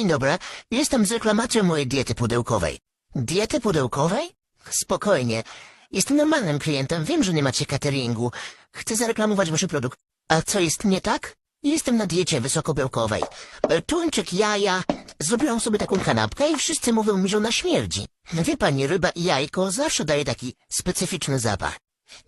Dzień dobry, jestem z reklamacją mojej diety pudełkowej. Diety pudełkowej? Spokojnie. Jestem normalnym klientem, wiem, że nie macie cateringu. Chcę zareklamować wasz produkt. A co jest nie tak? Jestem na diecie wysokobiałkowej. Tuńczyk, jaja. Zrobiłam sobie taką kanapkę i wszyscy mówią mi, że ona śmierdzi. Wie pani, ryba i jajko zawsze daje taki specyficzny zapach.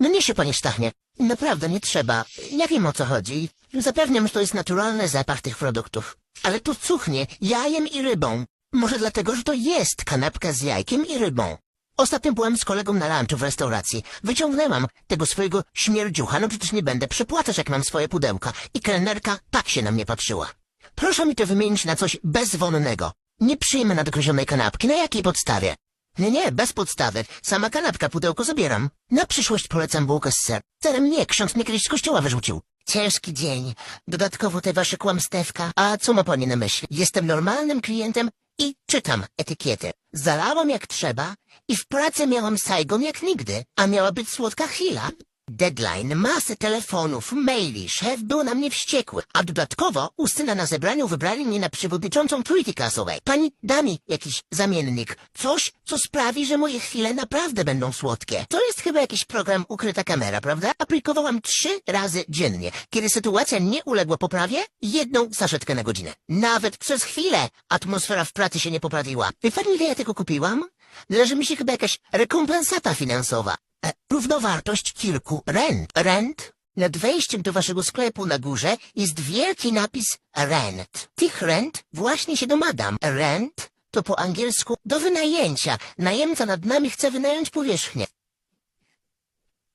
No nie się pani sztachnie. Naprawdę nie trzeba. Ja wiem o co chodzi. Zapewniam, że to jest naturalny zapach tych produktów. Ale tu cuchnie jajem i rybą. Może dlatego, że to jest kanapka z jajkiem i rybą. Ostatnio byłem z kolegą na lunchu w restauracji. Wyciągnęłam tego swojego śmierdziucha, no przecież nie będę przepłacać, jak mam swoje pudełka. I kelnerka tak się na mnie patrzyła. Proszę mi to wymienić na coś bezwonnego. Nie przyjmę nadgryzionej kanapki. Na jakiej podstawie? Nie, nie, bez podstawy. Sama kanapka, pudełko zabieram. Na przyszłość polecam bułkę z ser. Serem nie, ksiądz mnie kiedyś z kościoła wyrzucił. Ciężki dzień. Dodatkowo te wasze kłamstewka. A co ma pani na myśli? Jestem normalnym klientem i czytam etykietę. Zalałam jak trzeba i w pracy miałam Saigon jak nigdy, a miała być słodka chwila. Deadline, masę telefonów, maili, szef był na mnie wściekły, a dodatkowo u syna na zebraniu wybrali mnie na przewodniczącą trójki klasowej. Pani da mi jakiś zamiennik, coś, co sprawi, że moje chwile naprawdę będą słodkie. To jest chyba jakiś program ukryta kamera, prawda? Aplikowałam trzy razy dziennie. Kiedy sytuacja nie uległa poprawie, jedną saszetkę na godzinę. Nawet przez chwilę atmosfera w pracy się nie poprawiła. Wie pani, ile ja tego kupiłam? Należy mi się chyba jakaś rekompensata finansowa. E, równowartość kilku rent. Rent? Nad wejściem do waszego sklepu na górze jest wielki napis rent. Tych rent właśnie się domagam. Rent to po angielsku do wynajęcia. Najemca nad nami chce wynająć powierzchnię.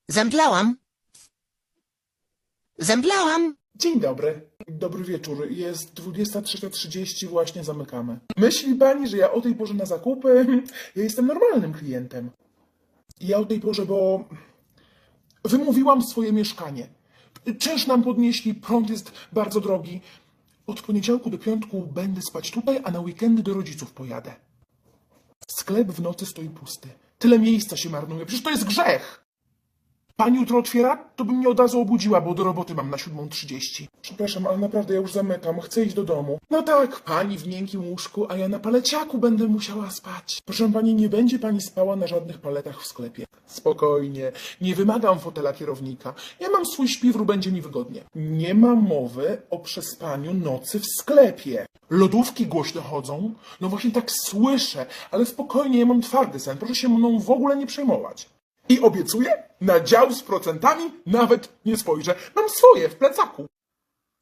Zemdlałam. Zemdlałam. Dzień dobry. Dobry wieczór. Jest 23.30, właśnie zamykamy. Myśli pani, że ja o tej porze na zakupy? Ja jestem normalnym klientem. Ja o tej porze, bo wymówiłam swoje mieszkanie. Czynsz nam podnieśli, prąd jest bardzo drogi. Od poniedziałku do piątku będę spać tutaj, a na weekendy do rodziców pojadę. Sklep w nocy stoi pusty. Tyle miejsca się marnuje. Przecież to jest grzech. Pani jutro otwiera? To bym mnie od razu obudziła, bo do roboty mam na 7.30. Przepraszam, ale naprawdę ja już zamykam. Chcę iść do domu. No tak, pani w miękkim łóżku, a ja na paleciaku będę musiała spać. Proszę pani, nie będzie pani spała na żadnych paletach w sklepie. Spokojnie. Nie wymagam fotela kierownika. Ja mam swój śpiwór, będzie mi wygodnie. Nie ma mowy o przespaniu nocy w sklepie. Lodówki głośno chodzą? No właśnie tak słyszę, ale spokojnie, ja mam twardy sen. Proszę się mną w ogóle nie przejmować. I obiecuję, na dział z procentami nawet nie spojrzę. Mam swoje w plecaku.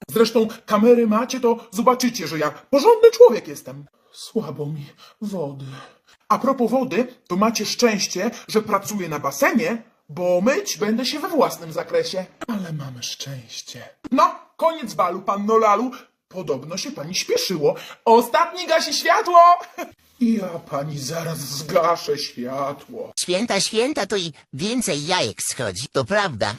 Zresztą kamery macie, to zobaczycie, że ja porządny człowiek jestem. Słabo mi wody. A propos wody, to macie szczęście, że pracuję na basenie, bo myć będę się we własnym zakresie. Ale mamy szczęście. No, koniec balu, panno Lalu. Podobno się pani śpieszyło. Ostatni gasi światło! Ja pani zaraz zgaszę światło. Święta, święta to i więcej jajek schodzi, to prawda.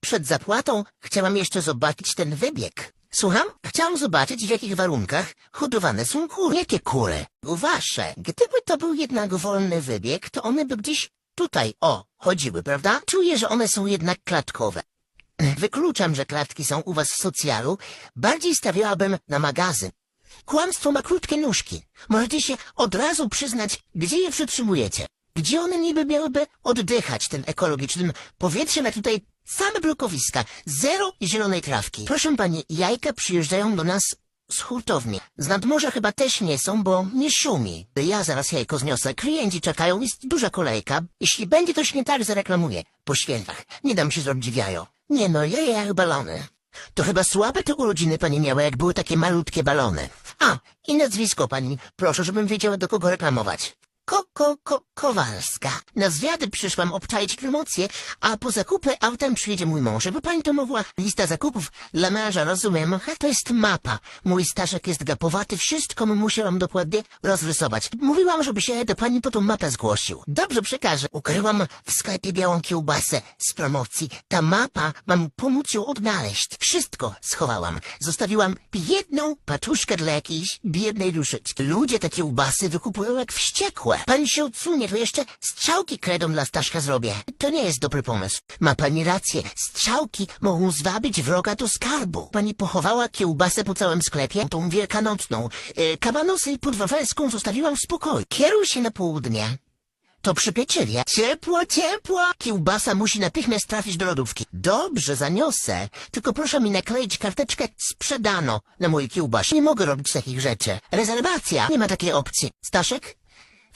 Przed zapłatą chciałam jeszcze zobaczyć ten wybieg. Słucham? Chciałam zobaczyć, w jakich warunkach hodowane są kury. Jakie kury? Wasze. Gdyby to był jednak wolny wybieg, to one by gdzieś tutaj, o, chodziły, prawda? Czuję, że one są jednak klatkowe. Wykluczam, że klatki są u was w socjalu. Bardziej stawiałabym na magazyn. Kłamstwo ma krótkie nóżki. Możecie się od razu przyznać, gdzie je przytrzymujecie. Gdzie one niby miałyby oddychać tym ekologicznym powietrzem, a tutaj same blokowiska, zero zielonej trawki. Proszę pani, jajka przyjeżdżają do nas z hurtowni. Z nadmorza chyba też nie są, bo nie szumi. Ja zaraz jajko zniosę. Klienci czekają, jest duża kolejka. Jeśli będzie coś nie tak, zareklamuję. Po świętach. Nie dam się zrobić. Nie no, jaja jak balony. To chyba słabe te urodziny pani miała, jak były takie malutkie balony. A, i nazwisko pani. Proszę, żebym wiedziała, do kogo reklamować. Ko, ko, ko, Kowalska. Na zwiady przyszłam obczaić promocję, a po zakupy autem przyjedzie mój mąż. Bo pani to mówiła, lista zakupów dla męża, rozumiem. Ha, to jest mapa. Mój Staszek jest gapowaty, wszystko mu musiałam dokładnie rozrysować. Mówiłam, żeby się do pani po tą mapę zgłosił. Dobrze przekażę. Ukryłam w sklepie białą kiełbasę z promocji. Ta mapa ma mu pomóc ją odnaleźć. Wszystko schowałam. Zostawiłam jedną paczuszkę dla jakiejś biednej duszyczki. Ludzie te kiełbasy wykupują jak wściekłe. Pani pani się odsunie, to jeszcze strzałki kredą dla Staszka zrobię. To nie jest dobry pomysł. Ma pani rację. Strzałki mogą zwabić wroga do skarbu. Pani pochowała kiełbasę po całym sklepie, tą wielkanocną. E, kabanosy pod Wawelską zostawiłam w spokoju. Kieruj się na południe. To przypieczywie. Ciepło, ciepło! Kiełbasa musi natychmiast trafić do lodówki. Dobrze, zaniosę. Tylko proszę mi nakleić karteczkę sprzedano na mojej kiełbasie. Nie mogę robić takich rzeczy. Rezerwacja! Nie ma takiej opcji. Staszek?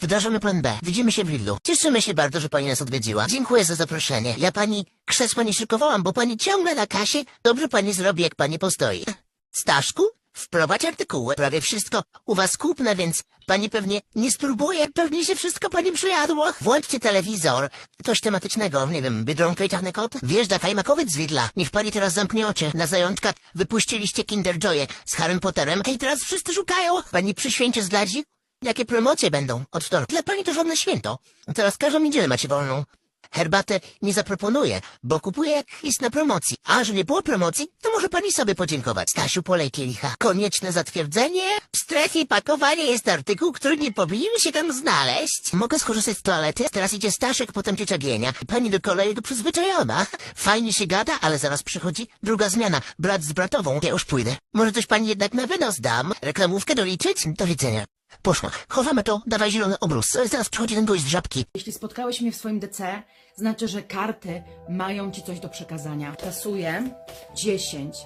Wdrażamy plan B. Widzimy się w Lidlu. Cieszymy się bardzo, że pani nas odwiedziła. Dziękuję za zaproszenie. Ja pani krzesła nie szykowałam, bo pani ciągle na kasie. Dobrze pani zrobi, jak pani postoi. Staszku? Wprowadź artykuły. Prawie wszystko u was kupne, więc pani pewnie nie spróbuje. Pewnie się wszystko pani przyjadło. Włączcie telewizor. Coś tematycznego, nie wiem, Biedronka i Czarny Kot? Wjeżdża kajmakowiec z Widla. Niech pani teraz zamknie oczy. Na zajączka wypuściliście Kinder Joye z Harrym Potterem i teraz wszyscy szukają. Pani przy święcie zdradzi? Jakie promocje będą od wtorku? Dla pani to żadne święto. Teraz każdą niedzielę macie wolną. Herbatę nie zaproponuję, bo kupuję jak jest na promocji. A że nie było promocji, to może pani sobie podziękować. Stasiu, polej kielicha. Konieczne zatwierdzenie. W strefie pakowania jest artykuł, który nie powinien się tam znaleźć. Mogę skorzystać z toalety? Teraz idzie Staszek, potem ciocia Gienia. Pani do kolei do przyzwyczajona. Fajnie się gada, ale zaraz przychodzi druga zmiana. Brat z bratową. Ja już pójdę. Może coś pani jednak na wynos dam? Reklamówkę doliczyć? Do widzenia. Poszło. Chowamy to, dawaj zielony obrus. Zaraz przychodzi ten gość z żabki. Jeśli spotkałeś mnie w swoim DC, znaczy, że karty mają ci coś do przekazania. Kasuję 10.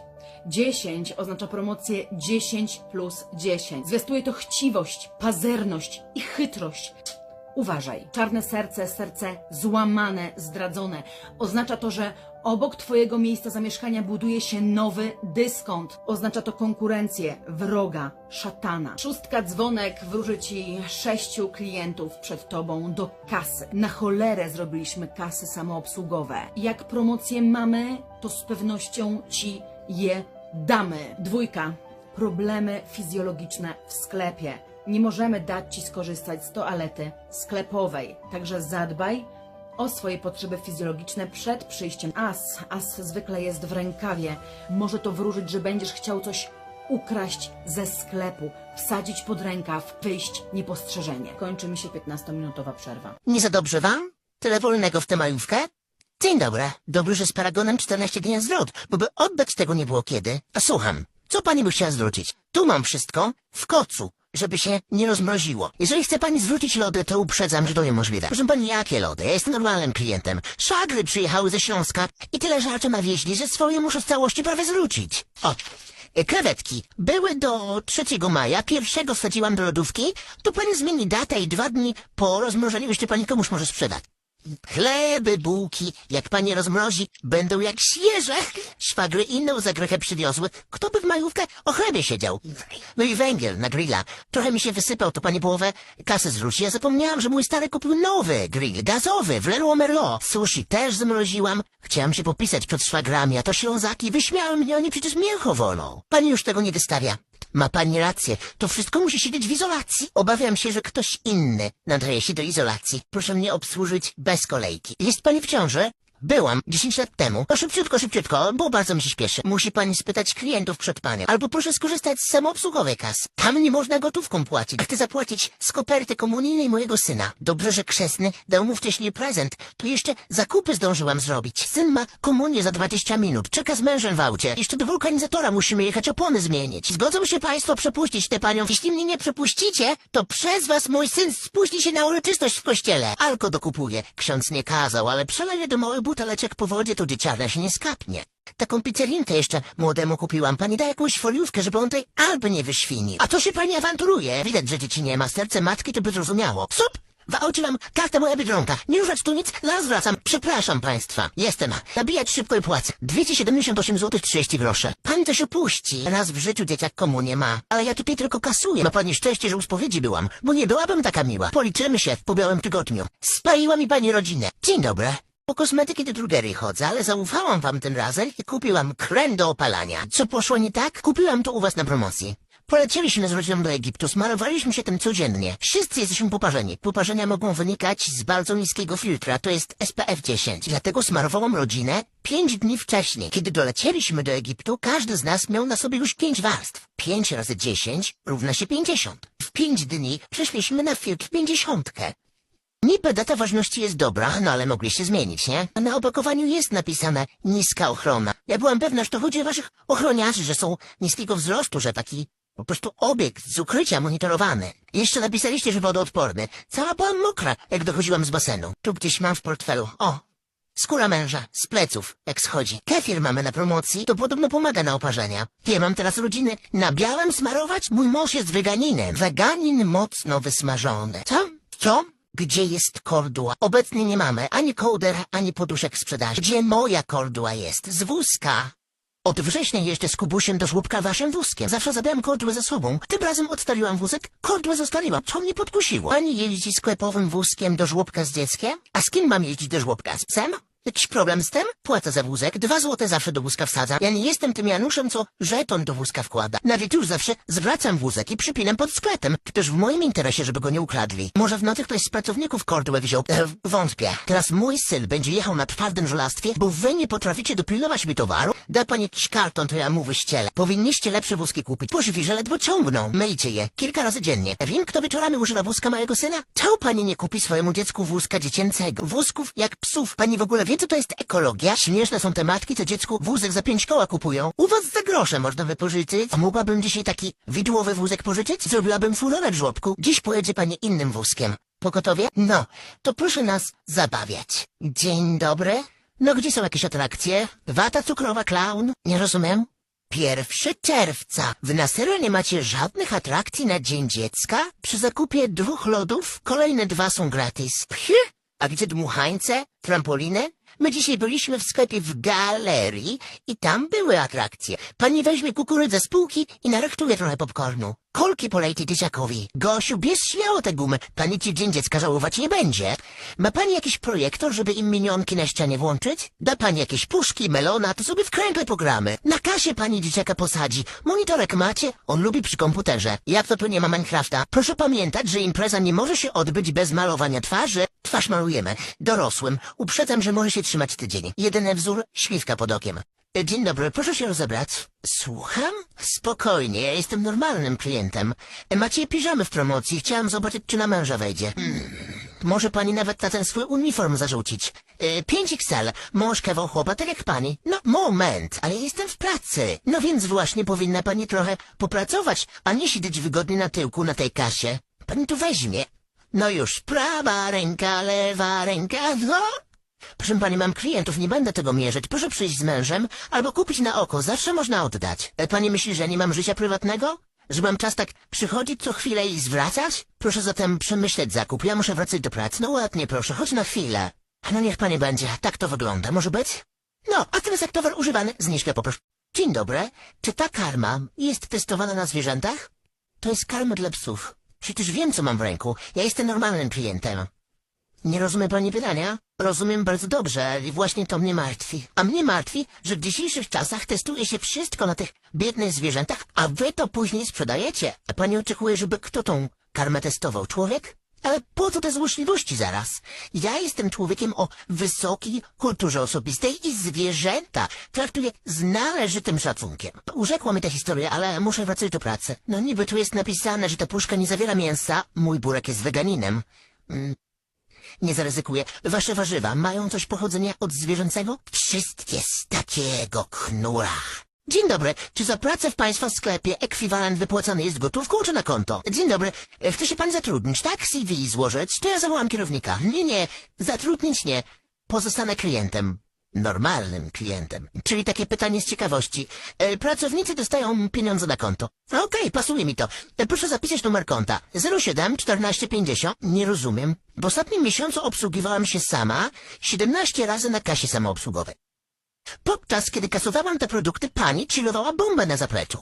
10 oznacza promocję 10 plus 10. Zwiastuje to chciwość, pazerność i chytrość. Uważaj. Czarne serce, serce złamane, zdradzone. Oznacza to, że obok twojego miejsca zamieszkania buduje się nowy dyskont. Oznacza to konkurencję, wroga, szatana. Szóstka dzwonek wróży ci sześciu klientów przed tobą do kasy. Na cholerę zrobiliśmy kasy samoobsługowe. Jak promocje mamy, to z pewnością ci je damy. Dwójka. Problemy fizjologiczne w sklepie. Nie możemy dać Ci skorzystać z toalety sklepowej, także zadbaj o swoje potrzeby fizjologiczne przed przyjściem. As, as zwykle jest w rękawie. Może to wróżyć, że będziesz chciał coś ukraść ze sklepu, wsadzić pod rękaw, wyjść niepostrzeżenie. Kończy mi się 15-minutowa przerwa. Nie za dobrze wam? Tyle wolnego w tę majówkę? Dzień dobry. Dobrze, że z paragonem 14 dni zwrot, bo by oddać tego nie było kiedy. A słucham, co pani by chciała zwrócić? Tu mam wszystko, w kocu, żeby się nie rozmroziło. Jeżeli chce pani zwrócić lody, to uprzedzam, że to niemożliwe. Proszę pani, jakie lody? Ja jestem normalnym klientem. Szagry przyjechały ze Śląska i tyle żarcia nawieźli, że swoje muszę w całości prawie zwrócić. O, e, krewetki były do 3 maja, pierwszego wsadziłam do lodówki, to pani zmieni datę i dwa dni po rozmrożeniu jeszcze pani komuś może sprzedać. Chleby, bułki, jak pani rozmrozi, będą jak świeże. Szwagry inną zagrechę przywiozły. Kto by w majówkę o chlebie siedział? No i węgiel na grilla. Trochę mi się wysypał, to pani połowę kasy zwróci. Ja zapomniałam, że mój stary kupił nowy grill, gazowy, w Leroy Merlot. Sushi też zmroziłam. Chciałam się popisać przed szwagrami, a to Ślązaki wyśmiały mnie, oni przecież mięcho wolą. Pani już tego nie wystawia. Ma pani rację. To wszystko musi siedzieć w izolacji. Obawiam się, że ktoś inny nadaje się do izolacji. Proszę mnie obsłużyć bez kolejki. Jest pani w ciąży? Byłam 10 lat temu. No szybciutko, szybciutko, bo bardzo mi się śpieszy. Musi pani spytać klientów przed panią. Albo proszę skorzystać z samoobsługowej kas. Tam nie można gotówką płacić. Chcę zapłacić z koperty komunijnej mojego syna. Dobrze, że krzesny dał mu wcześniej prezent. To jeszcze zakupy zdążyłam zrobić. Syn ma komunię za 20 minut. Czeka z mężem w aucie. Jeszcze do wulkanizatora musimy jechać opony zmienić. Zgodzą się państwo przepuścić tę panią. Jeśli mnie nie przepuścicie, to przez was mój syn spuści się na uroczystość w kościele. Alko dokupuje. Ksiądz nie kazał, ale przeleje do małej buteleczek po wodzie, to dzieciarna się nie skapnie. Taką pizzerinkę jeszcze młodemu kupiłam. Pani da jakąś foliówkę, żeby on tej alby nie wyświnił. A to się pani awanturuje. Widać, że dzieci nie ma. Serce matki to by zrozumiało. Sup! W aucie mam kartę moja biedronka. Nie ruszać tu nic, zaraz wracam. Przepraszam państwa. Jestem. Nabijać szybko i płacę. 278 zł 30 groszy. Pani to się puści. Raz w życiu dzieciak komu nie ma. Ale ja tutaj tylko kasuję. Ma pani szczęście, że u spowiedzi byłam. Bo nie byłabym taka miła. Policzymy się po białym tygodniu. Spaliła mi pani rodzinę. Dzień dobry. Po kosmetyki do drugerii chodzę, ale zaufałam wam tym razem i kupiłam krem do opalania. Co poszło nie tak? Kupiłam to u was na promocji. Polecieliśmy z rodziną do Egiptu, smarowaliśmy się tym codziennie. Wszyscy jesteśmy poparzeni. Poparzenia mogą wynikać z bardzo niskiego filtra, to jest SPF 10. Dlatego smarowałam rodzinę pięć dni wcześniej. Kiedy dolecieliśmy do Egiptu, każdy z nas miał na sobie już pięć warstw. Pięć razy dziesięć równa się pięćdziesiąt. W pięć dni przeszliśmy na filtr pięćdziesiątkę. Niby data ważności jest dobra, no ale mogliście zmienić, nie? Na opakowaniu jest napisane niska ochrona. Ja byłam pewna, że to chodzi o waszych ochroniarzy, że są niskiego wzrostu, że taki po prostu obiekt z ukrycia monitorowany. Jeszcze napisaliście, że wodoodporny. Cała byłam mokra, jak dochodziłam z basenu. Tu gdzieś mam w portfelu. O, Skóra męża, z pleców, jak schodzi. Kefir mamy na promocji, to podobno pomaga na oparzenia. Ja mam teraz rodziny na białym smarować? Mój mąż jest weganinem. Weganin mocno wysmażony. Co? Co? Gdzie jest kordła? Obecnie nie mamy ani kołder, ani poduszek sprzedaży. Gdzie moja kordła jest? Z wózka. Od września jeszcze z Kubusiem do żłóbka waszym wózkiem. Zawsze zabieram kordłę ze sobą. Tym razem odstaliłam wózek, kordłę zostawiłam. Co mnie podkusiło? Pani jeździ sklepowym wózkiem do żłóbka z dzieckiem? A z kim mam jeździć do żłóbka? Z psem? Jakiś problem z tym? Płacę za wózek, dwa złote zawsze do wózka wsadzam. Ja nie jestem tym Januszem, co żeton do wózka wkłada. Na wieczór zawsze zwracam wózek i przypinam pod sklepem. Też w moim interesie, żeby go nie ukradli. Może w nocy ktoś z pracowników kordłę wziął. E, wątpię. Teraz mój syn będzie jechał na twardym żelastwie, bo wy nie potraficie dopilnować mi towaru. Da pan jakiś karton, to ja mu wyścielę. Powinniście lepsze wózki kupić. Pożywi, ledwo ciągną. Myjcie je. Kilka razy dziennie. Wiem, kto wieczorami używa wózka małego syna? Czemu pani nie kupi swojemu dziecku wózka dziecięcego? Wózków jak psów. Pani w ogóle wie, co to jest ekologia? Śmieszne są te matki, co dziecku wózek za pięć koła kupują. U was za grosze można wypożyczyć. A mogłabym dzisiaj taki widłowy wózek pożyczyć? Zrobiłabym furorę w żłobku. Dziś pojedzie pani innym wózkiem. Pogotowie? No, to proszę nas zabawiać. Dzień dobry. No gdzie są jakieś atrakcje? Wata cukrowa klaun? Nie rozumiem. Pierwszy czerwca. Wy na serio nie macie żadnych atrakcji na Dzień Dziecka? Przy zakupie dwóch lodów kolejne dwa są gratis. Pchi? A gdzie dmuchańce? Trampoliny? My dzisiaj byliśmy w sklepie w galerii i tam były atrakcje. Pani weźmie kukurydzę z półki i narechtuje trochę popcornu. Kolki polejcie dzieciakowi. Gosiu, bierz śmiało te gumy. Pani ci dzień dziecka żałować nie będzie. Ma pani jakiś projektor, żeby im minionki na ścianie włączyć? Da pani jakieś puszki, melona, to sobie w kręgle pogramy. Na kasie pani dzieciaka posadzi. Monitorek macie? On lubi przy komputerze. Jak to tu nie ma Minecrafta? Proszę pamiętać, że impreza nie może się odbyć bez malowania twarzy. Twarz malujemy. Dorosłym. Uprzedzam, że może się trzymać tydzień. Jedyny wzór, śliwka pod okiem. E, Dzień dobry, proszę się rozebrać. Słucham? Spokojnie, ja jestem normalnym klientem. E, Macie piżamy w promocji, chciałam zobaczyć, czy na męża wejdzie. Hmm. Może pani nawet na ten swój uniform zarzucić. E, 5XL, mąż kawał chłopa, tak jak pani. No, moment, ale jestem w pracy. No więc właśnie powinna pani trochę popracować, a nie siedzieć wygodnie na tyłku na tej kasie. Pani tu weźmie. No już, prawa ręka, lewa ręka, no. Proszę pani, mam klientów, nie będę tego mierzyć. Proszę przyjść z mężem albo kupić na oko, zawsze można oddać. E, Pani myśli, że nie mam życia prywatnego? Że mam czas tak przychodzić co chwilę i zwracać? Proszę zatem przemyśleć zakup, ja muszę wracać do pracy. No ładnie proszę, chodź na chwilę. No niech pani będzie, tak to wygląda, może być? No, a teraz jak towar używany, zniżkę poproszę. Dzień dobry, czy ta karma jest testowana na zwierzętach? To jest karma dla psów. Przecież wiem, co mam w ręku. Ja jestem normalnym klientem. Nie rozumie pani pytania? Rozumiem bardzo dobrze i właśnie to mnie martwi. A mnie martwi, że w dzisiejszych czasach testuje się wszystko na tych biednych zwierzętach, a wy to później sprzedajecie. A pani oczekuje, żeby kto tą karmę testował? Człowiek? Ale po co te złośliwości zaraz? Ja jestem człowiekiem o wysokiej kulturze osobistej i zwierzęta traktuję z należytym szacunkiem. Urzekła mi ta historia, ale muszę wracać do pracy. No niby tu jest napisane, że ta puszka nie zawiera mięsa, mój burek jest weganinem. Mm, nie zaryzykuję. Wasze warzywa mają coś pochodzenia od zwierzęcego? Wszystkie z takiego knura. Dzień dobry. Czy za pracę w państwa sklepie ekwiwalent wypłacany jest gotówką czy na konto? Dzień dobry. E, Chce się pan zatrudnić, tak? CV złożyć? To ja zawołam kierownika. Nie, nie. Zatrudnić nie. Pozostanę klientem. Normalnym klientem. Czyli takie pytanie z ciekawości. E, pracownicy dostają pieniądze na konto. Okej, pasuje mi to. E, proszę zapisać numer konta. 07 14 50. Nie rozumiem. W ostatnim miesiącu obsługiwałam się sama 17 razy na kasie samoobsługowej. Podczas kiedy kasowałam te produkty, pani chillowała bombę na zapleczu.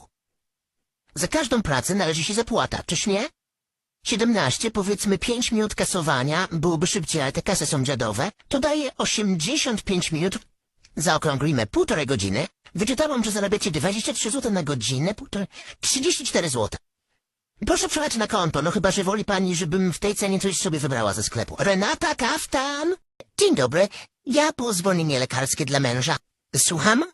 Za każdą pracę należy się zapłata, czyż nie? 17, powiedzmy 5 minut kasowania, byłoby szybciej, ale te kasy są dziadowe, to daje 85 minut, zaokrąglimy półtorej godziny. Wyczytałam, że zarabiacie 23 zł na godzinę, półtorej, 34 zł. Proszę przelać na konto, no chyba, że woli pani, żebym w tej cenie coś sobie wybrała ze sklepu. Renata Kaftan! Dzień dobry, ja po zwolnienie lekarskie dla męża. Słucham?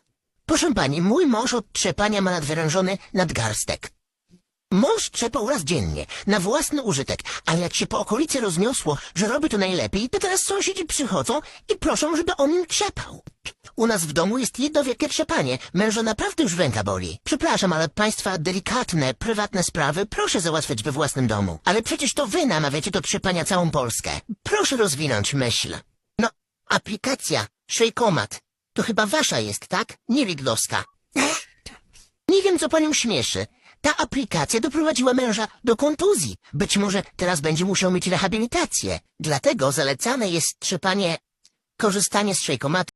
Proszę pani, mój mąż od trzepania ma nadwyrężony nadgarstek. Mąż trzepał raz dziennie, na własny użytek, ale jak się po okolicy rozniosło, że robi to najlepiej, to teraz sąsiedzi przychodzą i proszą, żeby on im trzepał. U nas w domu jest jedno wielkie trzepanie. Męża naprawdę już ręka boli. Przepraszam, ale państwa delikatne, prywatne sprawy proszę załatwiać we własnym domu. Ale przecież to wy namawiacie do trzepania całą Polskę. Proszę rozwinąć myśl. No, aplikacja, szejkomat. To chyba wasza jest, tak? Nie Lidlowska. Nie wiem, co panią śmieszy. Ta aplikacja doprowadziła męża do kontuzji. Być może teraz będzie musiał mieć rehabilitację. Dlatego zalecane jest trzepanie, korzystanie z szejkomatu